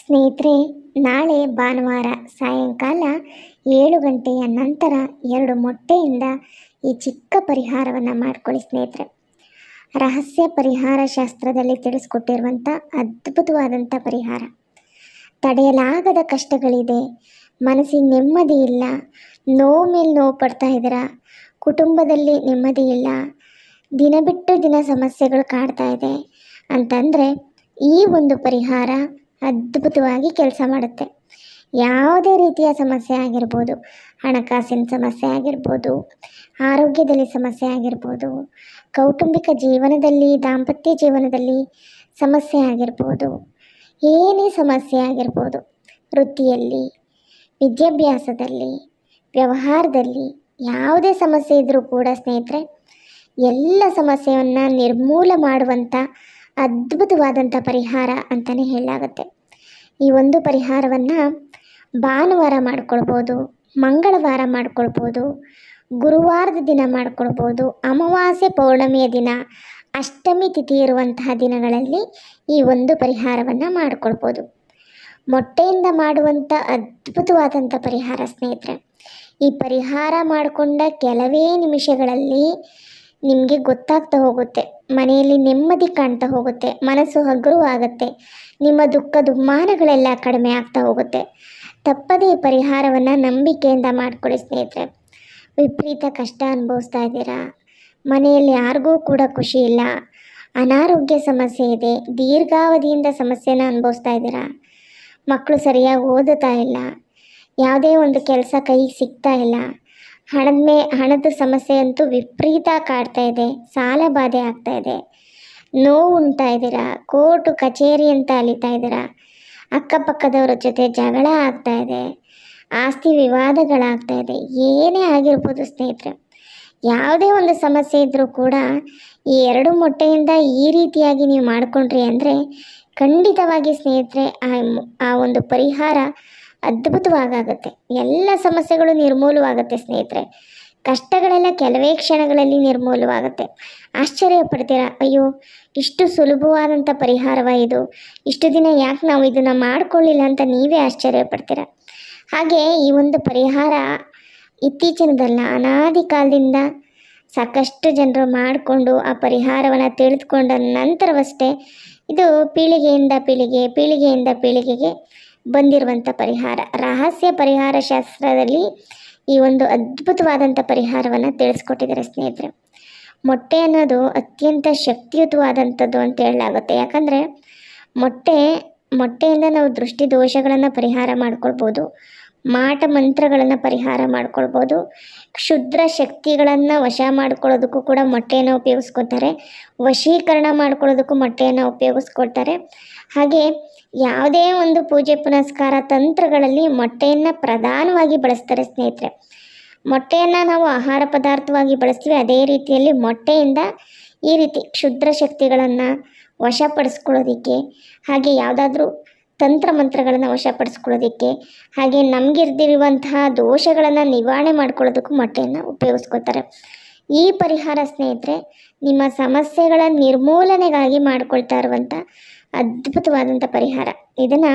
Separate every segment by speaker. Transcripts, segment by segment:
Speaker 1: ಸ್ನೇಹಿತರೆ, ನಾಳೆ ಭಾನುವಾರ ಸಾಯಂಕಾಲ ಏಳು ಗಂಟೆಯ ನಂತರ ಎರಡು ಮೊಟ್ಟೆಯಿಂದ ಈ ಚಿಕ್ಕ ಪರಿಹಾರವನ್ನು ಮಾಡ್ಕೊಳ್ಳಿ ಸ್ನೇಹಿತರೆ. ರಹಸ್ಯ ಪರಿಹಾರ ಶಾಸ್ತ್ರದಲ್ಲಿ ತಿಳಿಸ್ಕೊಟ್ಟಿರುವಂಥ ಅದ್ಭುತವಾದಂಥ ಪರಿಹಾರ. ತಡೆಯಲಾಗದ ಕಷ್ಟಗಳಿದೆ, ಮನಸ್ಸಿಗೆ ನೆಮ್ಮದಿ ಇಲ್ಲ, ನೋವು ಮೇಲೆ ನೋವು ಪಡ್ತಾ ಇದ್ದೀರಾ, ಕುಟುಂಬದಲ್ಲಿ ನೆಮ್ಮದಿ ಇಲ್ಲ, ದಿನ ಬಿಟ್ಟು ದಿನ ಸಮಸ್ಯೆಗಳು ಕಾಡ್ತಾ ಇದೆ ಅಂತಂದರೆ ಈ ಒಂದು ಪರಿಹಾರ ಅದ್ಭುತವಾಗಿ ಕೆಲಸ ಮಾಡುತ್ತೆ. ಯಾವುದೇ ರೀತಿಯ ಸಮಸ್ಯೆ ಆಗಿರ್ಬೋದು, ಹಣಕಾಸಿನ ಸಮಸ್ಯೆ ಆಗಿರ್ಬೋದು, ಆರೋಗ್ಯದಲ್ಲಿ ಸಮಸ್ಯೆ ಆಗಿರ್ಬೋದು, ಕೌಟುಂಬಿಕ ಜೀವನದಲ್ಲಿ, ದಾಂಪತ್ಯ ಜೀವನದಲ್ಲಿ ಸಮಸ್ಯೆ ಆಗಿರ್ಬೋದು, ಏನೇ ಸಮಸ್ಯೆ ಆಗಿರ್ಬೋದು, ವೃತ್ತಿಯಲ್ಲಿ, ವಿದ್ಯಾಭ್ಯಾಸದಲ್ಲಿ, ವ್ಯವಹಾರದಲ್ಲಿ ಯಾವುದೇ ಸಮಸ್ಯೆ ಇದ್ದರೂ ಕೂಡ ಸ್ನೇಹಿತರೆ, ಎಲ್ಲ ಸಮಸ್ಯೆಯನ್ನು ನಿರ್ಮೂಲ ಮಾಡುವಂಥ ಅದ್ಭುತವಾದಂಥ ಪರಿಹಾರ ಅಂತಲೇ ಹೇಳಲಾಗುತ್ತೆ. ಈ ಒಂದು ಪರಿಹಾರವನ್ನು ಭಾನುವಾರ ಮಾಡ್ಕೊಳ್ಬೋದು, ಮಂಗಳವಾರ ಮಾಡ್ಕೊಳ್ಬೋದು, ಗುರುವಾರದ ದಿನ ಮಾಡ್ಕೊಳ್ಬೋದು, ಅಮಾವಾಸ್ಯೆ ಪೌರ್ಣಮಿಯ ದಿನ, ಅಷ್ಟಮಿ ತಿಥಿ ಇರುವಂತಹ ದಿನಗಳಲ್ಲಿ ಈ ಒಂದು ಪರಿಹಾರವನ್ನು ಮಾಡ್ಕೊಳ್ಬೋದು. ಮೊಟ್ಟೆಯಿಂದ ಮಾಡುವಂಥ ಅದ್ಭುತವಾದಂಥ ಪರಿಹಾರ ಸ್ನೇಹಿತರೆ, ಈ ಪರಿಹಾರ ಮಾಡಿಕೊಂಡ ಕೆಲವೇ ನಿಮಿಷಗಳಲ್ಲಿ ನಿಮಗೆ ಗೊತ್ತಾಗ್ತಾ ಹೋಗುತ್ತೆ. ಮನೆಯಲ್ಲಿ ನೆಮ್ಮದಿ ಕಾಣ್ತಾ ಹೋಗುತ್ತೆ. ಮನಸ್ಸು ಹಗುರವಾಗುತ್ತೆ. ನಿಮ್ಮ ದುಃಖ ದುಮ್ಮಾನಗಳೆಲ್ಲ ಕಡಿಮೆ ಆಗ್ತಾ ಹೋಗುತ್ತೆ. ತಪ್ಪದೇ ಪರಿಹಾರವನ್ನು ನಂಬಿಕೆಯಿಂದ ಮಾಡಿಕೊಳ್ಳಿ ಸ್ನೇಹಿತರೆ. ವಿಪರೀತ ಕಷ್ಟ ಅನುಭವಿಸ್ತಾ ಇದ್ದೀರಾ? ಮನೆಯಲ್ಲಿ ಯಾರಿಗೂ ಕೂಡ ಖುಷಿ ಇಲ್ಲ. ಅನಾರೋಗ್ಯ ಸಮಸ್ಯೆ ಇದೆ. ದೀರ್ಘಾವಧಿಯಿಂದ ಸಮಸ್ಯೆನ ಅನುಭವಿಸ್ತಾ ಇದ್ದೀರಾ? ಮಕ್ಕಳು ಸರಿಯಾಗಿ ಓದುತ್ತಾ ಇಲ್ಲ. ಯಾವುದೇ ಒಂದು ಕೆಲಸ ಕೈಗೆ ಸಿಗ್ತಾ ಇಲ್ಲ. ಹಣದ ಹಣದ ಸಮಸ್ಯೆ ಅಂತೂ ವಿಪರೀತ ಕಾಡ್ತಾ ಇದೆ, ಸಾಲ ಬಾಧೆ ಆಗ್ತಾ ಇದೆ. ನೋವು ಉಂಟಾ ಇದ್ದೀರಾ ಕೋರ್ಟು, ಕಚೇರಿ ಅಂತ ಅಲಿತಾ ಇದ್ದೀರಾ ಅಕ್ಕಪಕ್ಕದವರ ಜೊತೆ ಜಗಳ ಆಗ್ತಾ ಇದೆ, ಆಸ್ತಿ ವಿವಾದಗಳಾಗ್ತಾ ಇದೆ, ಏನೇ ಆಗಿರ್ಬೋದು ಸ್ನೇಹಿತರೆ. ಯಾವುದೇ ಒಂದು ಸಮಸ್ಯೆ ಇದ್ದರೂ ಕೂಡ ಈ ಎರಡು ಮೊಟ್ಟೆಯಿಂದ ಈ ರೀತಿಯಾಗಿ ನೀವು ಮಾಡಿಕೊಂಡ್ರಿ ಅಂದರೆ ಖಂಡಿತವಾಗಿ ಸ್ನೇಹಿತರೆ ಆ ಒಂದು ಪರಿಹಾರ ಅದ್ಭುತವಾಗುತ್ತೆ ಎಲ್ಲ ಸಮಸ್ಯೆಗಳು ನಿರ್ಮೂಲವಾಗುತ್ತೆ ಸ್ನೇಹಿತರೆ. ಕಷ್ಟಗಳೆಲ್ಲ ಕೆಲವೇ ಕ್ಷಣಗಳಲ್ಲಿ ನಿರ್ಮೂಲವಾಗುತ್ತೆ. ಆಶ್ಚರ್ಯ ಪಡ್ತೀರಾ ಅಯ್ಯೋ, ಇಷ್ಟು ಸುಲಭವಾದಂಥ ಪರಿಹಾರವ ಇದು? ಇಷ್ಟು ದಿನ ಯಾಕೆ ನಾವು ಇದನ್ನು ಮಾಡಿಕೊಳ್ಳಿಲ್ಲ ಅಂತ ನೀವೇ ಆಶ್ಚರ್ಯ ಪಡ್ತೀರಾ ಹಾಗೆ ಈ ಒಂದು ಪರಿಹಾರ ಇತ್ತೀಚಿನದಲ್ಲ, ಅನಾದಿ ಕಾಲದಿಂದ ಸಾಕಷ್ಟು ಜನರು ಮಾಡಿಕೊಂಡು ಆ ಪರಿಹಾರವನ್ನು ತಿಳಿದುಕೊಂಡ ನಂತರವಷ್ಟೇ ಇದು ಪೀಳಿಗೆಯಿಂದ ಪೀಳಿಗೆ, ಪೀಳಿಗೆಯಿಂದ ಪೀಳಿಗೆಗೆ ಬಂದಿರುವಂಥ ಪರಿಹಾರ. ರಹಸ್ಯ ಪರಿಹಾರ ಶಾಸ್ತ್ರದಲ್ಲಿ ಈ ಒಂದು ಅದ್ಭುತವಾದಂಥ ಪರಿಹಾರವನ್ನು ತಿಳಿಸ್ಕೊಟ್ಟಿದ್ದಾರೆ ಸ್ನೇಹಿತರೆ. ಮೊಟ್ಟೆ ಅನ್ನೋದು ಅತ್ಯಂತ ಶಕ್ತಿಯುತವಾದಂಥದ್ದು ಅಂತ ಹೇಳಲಾಗುತ್ತೆ. ಯಾಕಂದರೆ ಮೊಟ್ಟೆ, ಮೊಟ್ಟೆಯಿಂದ ನಾವು ದೃಷ್ಟಿ ದೋಷಗಳನ್ನು ಪರಿಹಾರ ಮಾಡ್ಕೊಳ್ಬೋದು. ಮಾಟ ಮಂತ್ರಗಳನ್ನು ಪರಿಹಾರ ಮಾಡ್ಕೊಳ್ಬೋದು. ಕ್ಷುದ್ರ ಶಕ್ತಿಗಳನ್ನು ವಶ ಮಾಡ್ಕೊಳ್ಳೋದಕ್ಕೂ ಕೂಡ ಮೊಟ್ಟೆಯನ್ನು ಉಪಯೋಗಿಸ್ಕೊತಾರೆ. ವಶೀಕರಣ ಮಾಡ್ಕೊಳ್ಳೋದಕ್ಕೂ ಮೊಟ್ಟೆಯನ್ನು ಉಪಯೋಗಿಸ್ಕೊಳ್ತಾರೆ. ಹಾಗೆ ಯಾವುದೇ ಒಂದು ಪೂಜೆ ಪುನಸ್ಕಾರ ತಂತ್ರಗಳಲ್ಲಿ ಮೊಟ್ಟೆಯನ್ನು ಪ್ರಧಾನವಾಗಿ ಬಳಸ್ತಾರೆ ಸ್ನೇಹಿತರೆ. ಮೊಟ್ಟೆಯನ್ನು ನಾವು ಆಹಾರ ಪದಾರ್ಥವಾಗಿ ಬಳಸ್ತೀವಿ, ಅದೇ ರೀತಿಯಲ್ಲಿ ಮೊಟ್ಟೆಯಿಂದ ಈ ರೀತಿ ಕ್ಷುದ್ರ ಶಕ್ತಿಗಳನ್ನು ವಶಪಡಿಸ್ಕೊಳ್ಳೋದಕ್ಕೆ, ಹಾಗೆ ಯಾವುದಾದ್ರೂ ತಂತ್ರ ಮಂತ್ರಗಳನ್ನು ವಶಪಡಿಸ್ಕೊಳ್ಳೋದಕ್ಕೆ, ಹಾಗೆ ನಮಗಿರ್ದಿರುವಂತಹ ದೋಷಗಳನ್ನು ನಿವಾರಣೆ ಮಾಡ್ಕೊಳ್ಳೋದಕ್ಕೂ ಮೊಟ್ಟೆಯನ್ನು ಉಪಯೋಗಿಸ್ಕೋತಾರೆ ಈ ಪರಿಹಾರ ಸ್ನೇಹಿತರೆ, ನಿಮ್ಮ ಸಮಸ್ಯೆಗಳ ನಿರ್ಮೂಲನೆಗಾಗಿ ಮಾಡಿಕೊಳ್ತಾ ಇರುವಂಥ ಅದ್ಭುತವಾದಂಥ ಪರಿಹಾರ. ಇದನ್ನು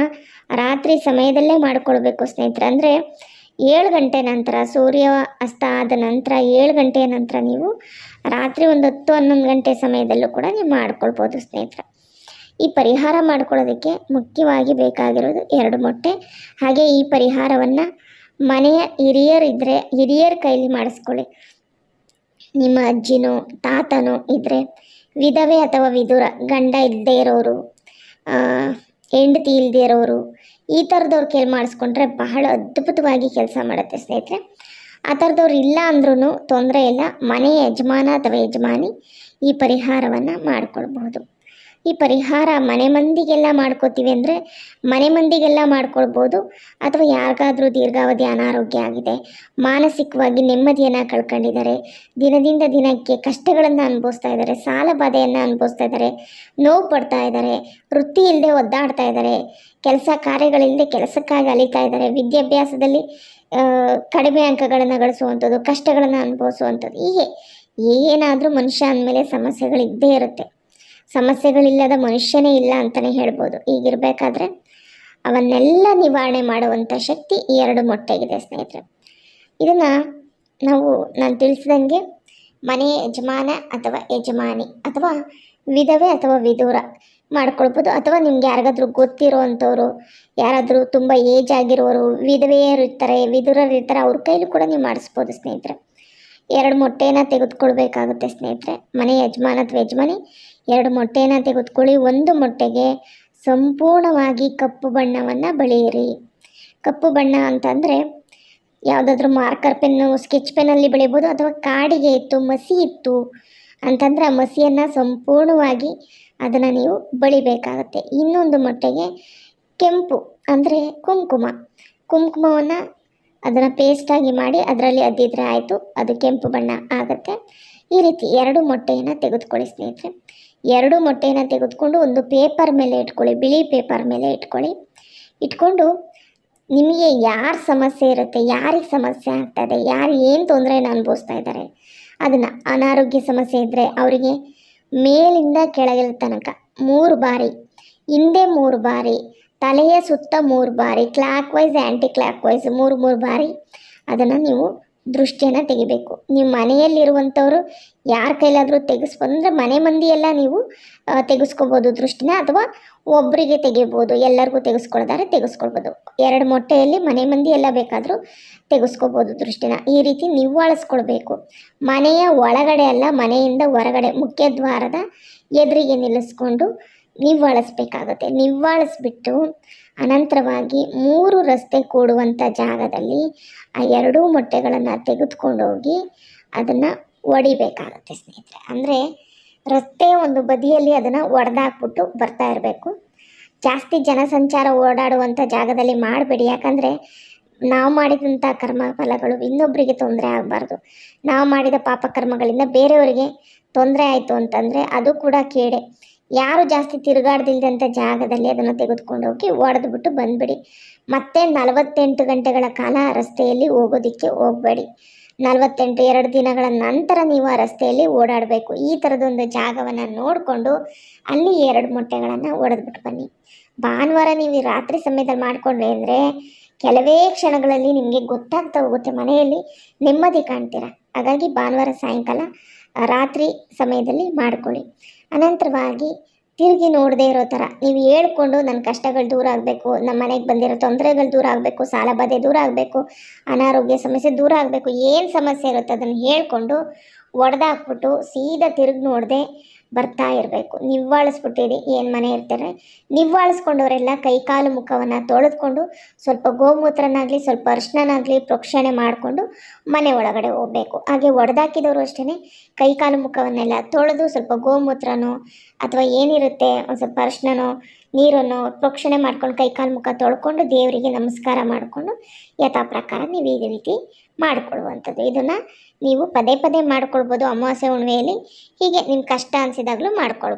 Speaker 1: ರಾತ್ರಿ ಸಮಯದಲ್ಲೇ ಮಾಡಿಕೊಳ್ಬೇಕು ಸ್ನೇಹಿತರೆ. ಅಂದರೆ ಏಳು ಗಂಟೆ ನಂತರ, ಸೂರ್ಯ ಅಸ್ತ ಆದ ನಂತರ, ಏಳು ಗಂಟೆಯ ನಂತರ ನೀವು ರಾತ್ರಿ ಒಂದು ಹತ್ತು ಹನ್ನೊಂದು ಗಂಟೆ ಸಮಯದಲ್ಲೂ ಕೂಡ ನೀವು ಮಾಡ್ಕೊಳ್ಬೋದು ಸ್ನೇಹಿತರೆ. ಈ ಪರಿಹಾರ ಮಾಡ್ಕೊಳ್ಳೋದಕ್ಕೆ ಮುಖ್ಯವಾಗಿ ಬೇಕಾಗಿರೋದು ಎರಡು ಮೊಟ್ಟೆ. ಹಾಗೆ ಈ ಪರಿಹಾರವನ್ನು ಮನೆಯ ಹಿರಿಯರು ಇದ್ದರೆ ಹಿರಿಯರ ಕೈಲಿ ಮಾಡಿಸ್ಕೊಳ್ಳಿ. ನಿಮ್ಮ ಅಜ್ಜಿನೋ, ತಾತನೋ ಇದ್ದರೆ ವಿಧವೆ ಅಥವಾ ವಿದುರ ಗಂಡ ಇಲ್ಲದೇ ಇರೋರು ಹೆಂಡತಿ ಇಲ್ಲದೆ ಇರೋರು, ಈ ಥರದವ್ರು ಕೇಳಿ ಮಾಡಿಸ್ಕೊಂಡ್ರೆ ಬಹಳ ಅದ್ಭುತವಾಗಿ ಕೆಲಸ ಮಾಡುತ್ತೆ ಸ್ನೇಹಿತರೆ. ಆ ಥರದವ್ರು ಇಲ್ಲ ಅಂದ್ರೂ ತೊಂದರೆ ಇಲ್ಲ ಮನೆಯ ಯಜಮಾನ ಅಥವಾ ಯಜಮಾನಿ ಈ ಪರಿಹಾರವನ್ನು ಮಾಡ್ಕೊಳ್ಬಹುದು. ಈ ಪರಿಹಾರ ಮನೆ ಮಂದಿಗೆಲ್ಲ ಮಾಡ್ಕೋತೀವಿ ಅಂದರೆ ಮನೆ ಮಂದಿಗೆಲ್ಲ ಮಾಡ್ಕೊಳ್ಬೋದು. ಅಥವಾ ಯಾರಿಗಾದರೂ ದೀರ್ಘಾವಧಿ ಅನಾರೋಗ್ಯ ಆಗಿದೆ, ಮಾನಸಿಕವಾಗಿ ನೆಮ್ಮದಿಯನ್ನು ಕಳ್ಕೊಂಡಿದ್ದಾರೆ, ದಿನದಿಂದ ದಿನಕ್ಕೆ ಕಷ್ಟಗಳನ್ನು ಅನುಭವಿಸ್ತಾ ಇದ್ದಾರೆ, ಸಾಲ ಬಾಧೆಯನ್ನು ಅನುಭವಿಸ್ತಾ ಇದ್ದಾರೆ, ನೋವು ಪಡ್ತಾ ಇದ್ದಾರೆ, ವೃತ್ತಿ ಇಲ್ಲದೆ ಒದ್ದಾಡ್ತಾ ಇದ್ದಾರೆ, ಕೆಲಸ ಕಾರ್ಯಗಳಿಲ್ಲದೆ ಕೆಲಸಕ್ಕಾಗಿ ಅಲಿತಾ ಇದ್ದಾರೆ, ವಿದ್ಯಾಭ್ಯಾಸದಲ್ಲಿ ಕಡಿಮೆ ಅಂಕಗಳನ್ನು ಗಳಿಸುವಂಥದ್ದು, ಕಷ್ಟಗಳನ್ನು ಅನುಭವಿಸುವಂಥದ್ದು, ಹೀಗೆ ಏನಾದರೂ ಮನುಷ್ಯ ಅಂದಮೇಲೆ ಸಮಸ್ಯೆಗಳಿದ್ದೇ ಇರುತ್ತೆ. ಸಮಸ್ಯೆಗಳಿಲ್ಲದ ಮನುಷ್ಯನೇ ಇಲ್ಲ ಅಂತಲೇ ಹೇಳ್ಬೋದು. ಈಗಿರಬೇಕಾದ್ರೆ ಅವನ್ನೆಲ್ಲ ನಿವಾರಣೆ ಮಾಡುವಂಥ ಶಕ್ತಿ ಈ ಎರಡು ಮೊಟ್ಟೆಗಿದೆ ಸ್ನೇಹಿತರೆ. ಇದನ್ನು ನಾವು, ನಾನು ತಿಳಿಸಿದಂಗೆ ಮನೆ ಯಜಮಾನ ಅಥವಾ ಯಜಮಾನಿ ಅಥವಾ ವಿಧವೆ ಅಥವಾ ವಿದೂರ ಮಾಡ್ಕೊಳ್ಬೋದು. ಅಥವಾ ನಿಮ್ಗೆ ಯಾರಿಗಾದ್ರೂ ಗೊತ್ತಿರೋ ಅಂಥವ್ರು ಯಾರಾದರೂ ತುಂಬ ಏಜ್ ಆಗಿರೋರು, ವಿಧವೆಯರು ಇರ್ತಾರೆ, ವಿಧುರರು ಇರ್ತಾರೆ, ಅವ್ರ ಕೈಲೂ ಕೂಡ ನೀವು ಮಾಡಿಸ್ಬೋದು ಸ್ನೇಹಿತರೆ. ಎರಡು ಮೊಟ್ಟೆನ ತೆಗೆದುಕೊಳ್ಬೇಕಾಗುತ್ತೆ ಸ್ನೇಹಿತರೆ. ಮನೆ ಯಜಮಾನ ಅಥವಾ ಯಜಮಾನಿ ಎರಡು ಮೊಟ್ಟೆಯನ್ನು ತೆಗೆದುಕೊಳ್ಳಿ. ಒಂದು ಮೊಟ್ಟೆಗೆ ಸಂಪೂರ್ಣವಾಗಿ ಕಪ್ಪು ಬಣ್ಣವನ್ನು ಬಳಿಯಿರಿ. ಕಪ್ಪು ಬಣ್ಣ ಅಂತಂದರೆ ಯಾವುದಾದ್ರೂ ಮಾರ್ಕರ್ ಪೆನ್ನು, ಸ್ಕೆಚ್ ಪೆನ್ನಲ್ಲಿ ಬೆಳಿಬೋದು ಅಥವಾ ಕಾಡಿಗೆ ಇತ್ತು, ಮಸಿ ಇತ್ತು ಅಂತಂದರೆ ಆ ಮಸಿಯನ್ನು ಸಂಪೂರ್ಣವಾಗಿ ಅದನ್ನು ನೀವು ಬಳಿಬೇಕಾಗತ್ತೆ. ಇನ್ನೊಂದು ಮೊಟ್ಟೆಗೆ ಕೆಂಪು ಅಂದರೆ ಕುಂಕುಮ. ಕುಂಕುಮವನ್ನು ಅದನ್ನು ಪೇಸ್ಟಾಗಿ ಮಾಡಿ ಅದರಲ್ಲಿ ಅದ್ದಿದ್ರೆ ಆಯಿತು, ಅದು ಕೆಂಪು ಬಣ್ಣ ಆಗುತ್ತೆ. ಈ ರೀತಿ ಎರಡು ಮೊಟ್ಟೆಯನ್ನು ತೆಗೆದುಕೊಳ್ಳಿ ಸ್ನೇಹಿತರೆ. ಎರಡು ಮೊಟ್ಟೆನ ತೆಗೆದುಕೊಂಡು ಒಂದು ಪೇಪರ್ ಮೇಲೆ ಇಟ್ಕೊಳ್ಳಿ, ಬಿಳಿ ಪೇಪರ್ ಮೇಲೆ ಇಟ್ಕೊಳ್ಳಿ. ಇಟ್ಕೊಂಡು ನಿಮಗೆ ಯಾರ ಸಮಸ್ಯೆ ಇರುತ್ತೆ, ಯಾರಿಗೆ ಸಮಸ್ಯೆ ಆಗ್ತದೆ, ಯಾರು ಏನು ತೊಂದರೆನ ಅನುಭವಿಸ್ತಾ ಇದ್ದಾರೆ, ಅದನ್ನು ಅನಾರೋಗ್ಯ ಸಮಸ್ಯೆ ಇದ್ದರೆ ಅವರಿಗೆ ಮೇಲಿಂದ ಕೆಳಗಿನ ತನಕ ಮೂರು ಬಾರಿ, ಹಿಂದೆ ಮೂರು ಬಾರಿ, ತಲೆಯ ಸುತ್ತ ಮೂರು ಬಾರಿ ಕ್ಲಾಕ್ ವೈಸ್ ಆ್ಯಂಟಿ ಕ್ಲಾಕ್ ವೈಸ್ ಮೂರು ಮೂರು ಬಾರಿ ಅದನ್ನು ನೀವು ದೃಷ್ಟಿಯನ್ನು ತೆಗಿಬೇಕು. ನಿಮ್ಮ ಮನೆಯಲ್ಲಿರುವಂಥವ್ರು ಯಾರ ಕೈಲಾದರೂ ತೆಗೆಸ್ಬಂದ್ರೆ ಮನೆ ಮಂದಿಯೆಲ್ಲ ನೀವು ತೆಗೆಸ್ಕೋಬೋದು ದೃಷ್ಟಿನ ಅಥವಾ ಒಬ್ಬರಿಗೆ ತೆಗಿಬೋದು, ಎಲ್ಲರಿಗೂ ತೆಗೆಸ್ಕೊಳ್ಳೋದಾದ್ರೆ ತೆಗೆಸ್ಕೊಳ್ಬೋದು. ಎರಡು ಮೊಟ್ಟೆಯಲ್ಲಿ ಮನೆ ಮಂದಿ ಎಲ್ಲ ಬೇಕಾದರೂ ತೆಗೆಸ್ಕೋಬೋದು ದೃಷ್ಟಿನ. ಈ ರೀತಿ ನಿವ್ವಾಳಿಸ್ಕೊಳ್ಬೇಕು ಮನೆಯ ಒಳಗಡೆ ಅಲ್ಲ, ಮನೆಯಿಂದ ಹೊರಗಡೆ ಮುಖ್ಯ ದ್ವಾರದ ಎದುರಿಗೆ ನಿಲ್ಲಿಸ್ಕೊಂಡು ನಿವ್ವಾಳಿಸ್ಬೇಕಾಗುತ್ತೆ. ನಿವ್ವಾಳಿಸ್ಬಿಟ್ಟು ಅನಂತರವಾಗಿ ಮೂರು ರಸ್ತೆ ಕೂಡುವಂಥ ಜಾಗದಲ್ಲಿ ಆ ಎರಡೂ ಮೊಟ್ಟೆಗಳನ್ನು ತೆಗೆದುಕೊಂಡೋಗಿ ಅದನ್ನು ಒಡಿಬೇಕಾಗುತ್ತೆ ಸ್ನೇಹಿತರೆ. ಅಂದರೆ ರಸ್ತೆ ಒಂದು ಬದಿಯಲ್ಲಿ ಅದನ್ನು ಒಡೆದಾಕ್ಬಿಟ್ಟು ಬರ್ತಾ ಇರಬೇಕು. ಜಾಸ್ತಿ ಜನಸಂಚಾರ ಓಡಾಡುವಂಥ ಜಾಗದಲ್ಲಿ ಮಾಡಬೇಡಿ. ಯಾಕಂದರೆ ನಾವು ಮಾಡಿದಂಥ ಕರ್ಮ ಫಲಗಳು ಇನ್ನೊಬ್ಬರಿಗೆ ತೊಂದರೆ ಆಗಬಾರ್ದು. ನಾವು ಮಾಡಿದ ಪಾಪಕರ್ಮಗಳಿಂದ ಬೇರೆಯವರಿಗೆ ತೊಂದರೆ ಆಯಿತು ಅಂತಂದರೆ ಅದು ಕೂಡ ಕೇಡೆ. ಯಾರು ಜಾಸ್ತಿ ತಿರುಗಾಡ್ದಿಲ್ದಂಥ ಜಾಗದಲ್ಲಿ ಅದನ್ನು ತೆಗೆದುಕೊಂಡು ಹೋಗಿ ಒಡೆದ್ಬಿಟ್ಟು ಬಂದುಬಿಡಿ. ಮತ್ತೆ ನಲವತ್ತೆಂಟು ಗಂಟೆಗಳ ಕಾಲ ರಸ್ತೆಯಲ್ಲಿ ಹೋಗೋದಕ್ಕೆ ಹೋಗಬೇಡಿ. ನಲವತ್ತೆಂಟು ಎರಡು ದಿನಗಳ ನಂತರ ನೀವು ಆ ರಸ್ತೆಯಲ್ಲಿ ಓಡಾಡಬೇಕು. ಈ ಥರದೊಂದು ಜಾಗವನ್ನು ನೋಡಿಕೊಂಡು ಅಲ್ಲಿ ಎರಡು ಮೊಟ್ಟೆಗಳನ್ನು ಒಡೆದ್ಬಿಟ್ಟು ಬನ್ನಿ. ಭಾನುವಾರ ನೀವು ರಾತ್ರಿ ಸಮಯದಲ್ಲಿ ಮಾಡಿಕೊಂಡ್ರಿ ಅಂದರೆ ಕೆಲವೇ ಕ್ಷಣಗಳಲ್ಲಿ ನಿಮಗೆ ಗೊತ್ತಾಗ್ತಾ ಹೋಗುತ್ತೆ ಮನೆಯಲ್ಲಿ. ನೆಮ್ಮದಿ ಕಾಣ್ತೀರ. ಹಾಗಾಗಿ ಭಾನುವಾರ ಸಾಯಂಕಾಲ ರಾತ್ರಿ ಸಮಯದಲ್ಲಿ ಮಾಡ್ಕೊಳ್ಳಿ. ಅನಂತರವಾಗಿ ತಿರುಗಿ ನೋಡದೇ ಇರೋ ಥರ. ನೀವು ಹೇಳ್ಕೊಂಡು ನನ್ನ ಕಷ್ಟಗಳು ದೂರ ಆಗಬೇಕು ನಮ್ಮ ಮನೆಗೆ ಬಂದಿರೋ ತೊಂದರೆಗಳು ದೂರ ಆಗಬೇಕು, ಸಾಲ ಬಾಧೆ ದೂರ ಆಗಬೇಕು, ಅನಾರೋಗ್ಯ ಸಮಸ್ಯೆ ದೂರ ಆಗಬೇಕು, ಏನು ಸಮಸ್ಯೆ ಇರುತ್ತೆ ಅದನ್ನು ಹೇಳ್ಕೊಂಡು ಒಡೆದಾಕ್ಬಿಟ್ಟು ಸೀದಾ ತಿರುಗಿ ನೋಡದೆ ಬರ್ತಾ ಇರಬೇಕು. ನಿವ್ವಾಳಿಸ್ಬಿಟ್ಟಿರಿ. ಏನು ಮನೆ ಇರ್ತಾರೆ? ನಿವ್ವಾಳಿಸ್ಕೊಂಡವರೆಲ್ಲ ಕೈಕಾಲು ಮುಖವನ್ನು ತೊಳೆದುಕೊಂಡು ಸ್ವಲ್ಪ ಗೋಮೂತ್ರನಾಗಲಿ, ಸ್ವಲ್ಪ ಅರ್ಶನಾಗಲಿ ಪ್ರೋಕ್ಷಣೆ ಮಾಡಿಕೊಂಡು ಮನೆ ಒಳಗಡೆ ಹೋಗಬೇಕು. ಹಾಗೆ ಒಡೆದಾಕಿದವರು ಅಷ್ಟೇ ಕೈಕಾಲು ಮುಖವನ್ನೆಲ್ಲ ತೊಳೆದು ಸ್ವಲ್ಪ ಗೋಮೂತ್ರನೋ ಅಥವಾ ಏನಿರುತ್ತೆ, ಒಂದು ಸ್ವಲ್ಪ ಅರಿಶಿಣನೋ ನೀರನ್ನು ಪ್ರೋಕ್ಷಣೆ ಮಾಡ್ಕೊಂಡು ಕೈಕಾಲು ಮುಖ ತೊಳ್ಕೊಂಡು ದೇವರಿಗೆ ನಮಸ್ಕಾರ ಮಾಡಿಕೊಂಡು ಯಥಾ ಪ್ರಕಾರ ನೀವು ಈ ರೀತಿ ಮಾಡಿಕೊಳ್ಳುವಂಥದ್ದು. ಇದನ್ನು ನೀವು ಪದೇ ಪದೇ ಮಾಡ್ಕೊಳ್ಬೋದು ಅಮಾವಾಸ್ಯೆ ಹುಣ್ಣಿಮೆಯಲ್ಲಿ ಹೀಗೆ ನಿಮ್ಮ ಕಷ್ಟ ಅನಿಸಿದಾಗಲೂ ಮಾಡ್ಕೊಳ್ಬೋದು.